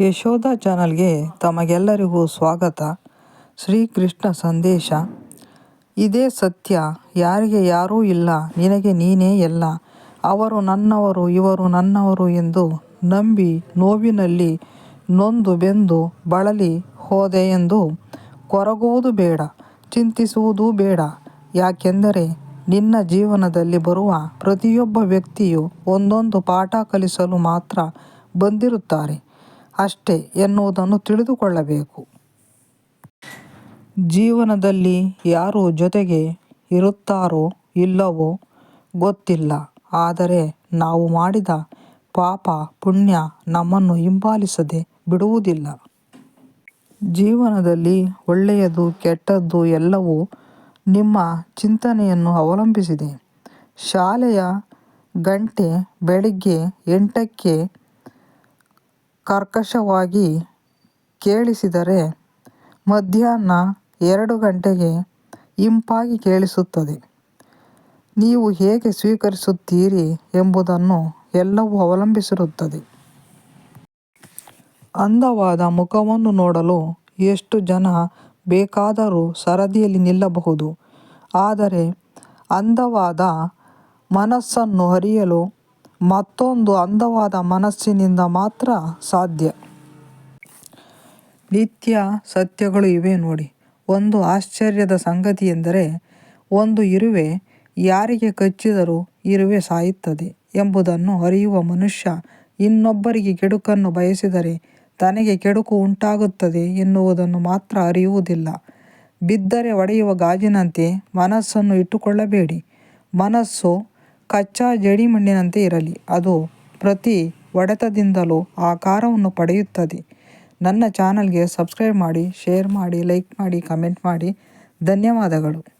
ಯಶೋಧ ಚಾನಲ್ಗೆ ತಮಗೆಲ್ಲರಿಗೂ ಸ್ವಾಗತ. ಶ್ರೀಕೃಷ್ಣ ಸಂದೇಶ. ಇದೇ ಸತ್ಯ, ಯಾರಿಗೆ ಯಾರೂ ಇಲ್ಲ, ನಿನಗೆ ನೀನೇ ಎಲ್ಲ. ಅವರು ನನ್ನವರು, ಇವರು ನನ್ನವರು ಎಂದು ನಂಬಿ ನೋವಿನಲ್ಲಿ ನೊಂದು ಬೆಂದು ಬಳಲಿ ಹೋದೆ ಎಂದು ಕೊರಗುವುದು ಬೇಡ, ಚಿಂತಿಸುವುದೂ ಬೇಡ. ಯಾಕೆಂದರೆ ನಿನ್ನ ಜೀವನದಲ್ಲಿ ಬರುವ ಪ್ರತಿಯೊಬ್ಬ ವ್ಯಕ್ತಿಯು ಒಂದೊಂದು ಪಾಠ ಕಲಿಸಲು ಮಾತ್ರ ಬಂದಿರುತ್ತಾರೆ. ಅಷ್ಟೇ ಎನ್ನುವುದನ್ನು ತಿಳಿದುಕೊಳ್ಳಬೇಕು. ಜೀವನದಲ್ಲಿ ಯಾರು ಜೊತೆಗೆ ಇರುತ್ತಾರೋ ಇಲ್ಲವೋ ಗೊತ್ತಿಲ್ಲ. ಆದರೆ ನಾವು ಮಾಡಿದ ಪಾಪ ಪುಣ್ಯ ನಮ್ಮನ್ನು ಹಿಂಬಾಲಿಸದೆ ಬಿಡುವುದಿಲ್ಲ. ಜೀವನದಲ್ಲಿ ಒಳ್ಳೆಯದು ಕೆಟ್ಟದ್ದು ಎಲ್ಲವೂ ನಿಮ್ಮ ಚಿಂತನೆಯನ್ನು ಅವಲಂಬಿಸಿದೆ. ಶಾಲೆಯ ಗಂಟೆ ಬೆಳಿಗ್ಗೆ ಎಂಟಕ್ಕೆ ಕರ್ಕಶವಾಗಿ ಕೇಳಿಸಿದರೆ ಮಧ್ಯಾಹ್ನ ಎರಡು ಗಂಟೆಗೆ ಇಂಪಾಗಿ ಕೇಳಿಸುತ್ತದೆ. ನೀವು ಹೇಗೆ ಸ್ವೀಕರಿಸುತ್ತೀರಿ ಎಂಬುದನ್ನು ಎಲ್ಲವೂ ಅವಲಂಬಿಸಿರುತ್ತದೆ. ಅಂದವಾದ ಮುಖವನ್ನು ನೋಡಲು ಎಷ್ಟು ಜನ ಬೇಕಾದರೂ ಸರದಿಯಲ್ಲಿ ನಿಲ್ಲಬಹುದು. ಆದರೆ ಅಂದವಾದ ಮನಸ್ಸನ್ನು ಅರಿಯಲು ಮತ್ತೊಂದು ಅಂದವಾದ ಮನಸ್ಸಿನಿಂದ ಮಾತ್ರ ಸಾಧ್ಯ. ನಿತ್ಯ ಸತ್ಯಗಳು ಇವೆ ನೋಡಿ. ಒಂದು ಆಶ್ಚರ್ಯದ ಸಂಗತಿ ಎಂದರೆ, ಒಂದು ಇರುವೆ ಯಾರಿಗೆ ಕಚ್ಚಿದರೂ ಇರುವೆ ಸಾಯುತ್ತದೆ ಎಂಬುದನ್ನು ಅರಿಯುವ ಮನುಷ್ಯ ಇನ್ನೊಬ್ಬರಿಗೆ ಕೆಡುಕನ್ನು ಬಯಸಿದರೆ ತನಗೆ ಕೆಡುಕು ಉಂಟಾಗುತ್ತದೆ ಎನ್ನುವುದನ್ನು ಮಾತ್ರ ಅರಿಯುವುದಿಲ್ಲ. ಬಿದ್ದರೆ ಒಡೆಯುವ ಗಾಜಿನಂತೆ ಮನಸ್ಸನ್ನು ಇಟ್ಟುಕೊಳ್ಳಬೇಡಿ. ಮನಸ್ಸು ಕಚ್ಚಾ ಜೇಡಿಮಣ್ಣಿನಂತೆ ಇರಲಿ. ಅದು ಪ್ರತಿ ಒಡೆತದಿಂದಲೂ ಆಕಾರವನ್ನು ಪಡೆಯುತ್ತದೆ. ನನ್ನ ಚಾನಲ್ಗೆ ಸಬ್ಸ್ಕ್ರೈಬ್ ಮಾಡಿ, ಶೇರ್ ಮಾಡಿ, ಲೈಕ್ ಮಾಡಿ, ಕಮೆಂಟ್ ಮಾಡಿ. ಧನ್ಯವಾದಗಳು.